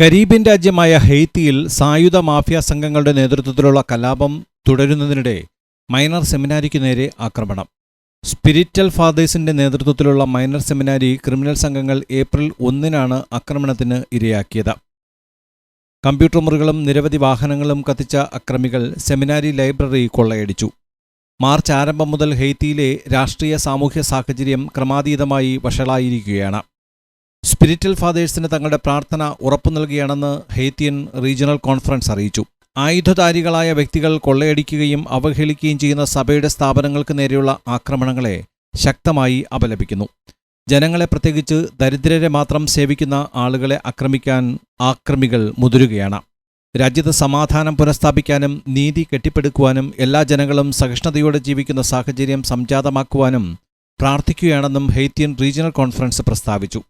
Caribbean രാജ്യമായ ഹെയ്ത്തിയിൽ സായുധ mafia സംഘങ്ങളുടെ നേതൃത്വത്തിലുള്ള കലാപം തുടരുന്നതിനിടെ മൈനർ സെമിനാരിക്ക് നേരെ ആക്രമണം. സ്പിരിറ്റൽ ഫാദേഴ്സിന്റെ നേതൃത്വത്തിലുള്ള മൈനർ സെമിനാരി ക്രിമിനൽ സംഘങ്ങൾ ഏപ്രിൽ ഒന്നിനാണ് ആക്രമണത്തിന് ഇരയാക്കിയത്. കമ്പ്യൂട്ടർ മുറികളും നിരവധി വാഹനങ്ങളും കത്തിച്ച അക്രമികൾ സെമിനാരി ലൈബ്രറി കൊള്ളയടിച്ചു. മാർച്ച് ആരംഭം മുതൽ ഹെയ്ത്തിയിലെ രാഷ്ട്രീയ സാമൂഹ്യ സാഹചര്യം ക്രമാതീതമായി വഷളായിരിക്കുകയാണ്. സ്പിരിറ്റൽ ഫാദേഴ്സിന് തങ്ങളുടെ പ്രാർത്ഥന ഉറപ്പു നൽകുകയാണെന്ന് ഹെയ്ത്തിയൻ റീജിയണൽ കോൺഫറൻസ് അറിയിച്ചു. ആയുധധാരികളായ വ്യക്തികൾ കൊള്ളയടിക്കുകയും അവഹേളിക്കുകയും ചെയ്യുന്ന സഭയുടെ സ്ഥാപനങ്ങൾക്ക് നേരെയുള്ള ആക്രമണങ്ങളെ ശക്തമായി അപലപിക്കുന്നു. ജനങ്ങളെ പ്രത്യേകിച്ച് ദരിദ്രരെ മാത്രം സേവിക്കുന്ന ആളുകളെ ആക്രമിക്കാൻ ആക്രമികൾ മുതിരുകയാണ്. രാജ്യത്ത് സമാധാനം പുനഃസ്ഥാപിക്കാനും നീതി കെട്ടിപ്പടുക്കുവാനും എല്ലാ ജനങ്ങളും സഹിഷ്ണുതയോടെ ജീവിക്കുന്ന സാഹചര്യം സംജാതമാക്കുവാനും പ്രാർത്ഥിക്കുകയാണെന്നും ഹെയ്ത്തിയൻ റീജിയണൽ കോൺഫറൻസ് പ്രസ്താവിച്ചു.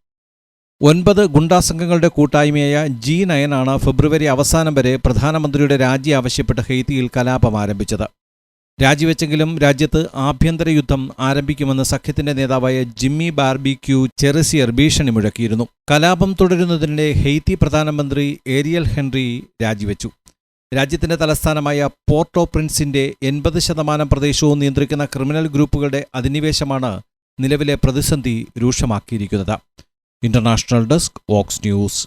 ഒൻപത് ഗുണ്ടാസംഘങ്ങളുടെ കൂട്ടായ്മയായ ജി നയനാണ് ഫെബ്രുവരി അവസാനം വരെ പ്രധാനമന്ത്രിയുടെ രാജി ആവശ്യപ്പെട്ട് ഹെയ്തിയിൽ കലാപം ആരംഭിച്ചത്. രാജിവെച്ചെങ്കിലും രാജ്യത്ത് ആഭ്യന്തര യുദ്ധം ആരംഭിക്കുമെന്ന് സഖ്യത്തിന്റെ നേതാവായ ജിമ്മി ബാർബിക്യൂ ചെറിസിയർ ഭീഷണി മുഴക്കിയിരുന്നു. കലാപം തുടരുന്നതിനിടെ ഹെയ്ത്തി പ്രധാനമന്ത്രി ഏരിയൽ ഹെൻറി രാജിവെച്ചു. രാജ്യത്തിന്റെ തലസ്ഥാനമായ പോർട്ടോ പ്രിൻസിന്റെ എൺപത് ശതമാനം പ്രദേശവും നിയന്ത്രിക്കുന്ന ക്രിമിനൽ ഗ്രൂപ്പുകളുടെ അധിനിവേശമാണ് നിലവിലെ പ്രതിസന്ധി രൂക്ഷമാക്കിയിരിക്കുന്നത്. International desk Vox news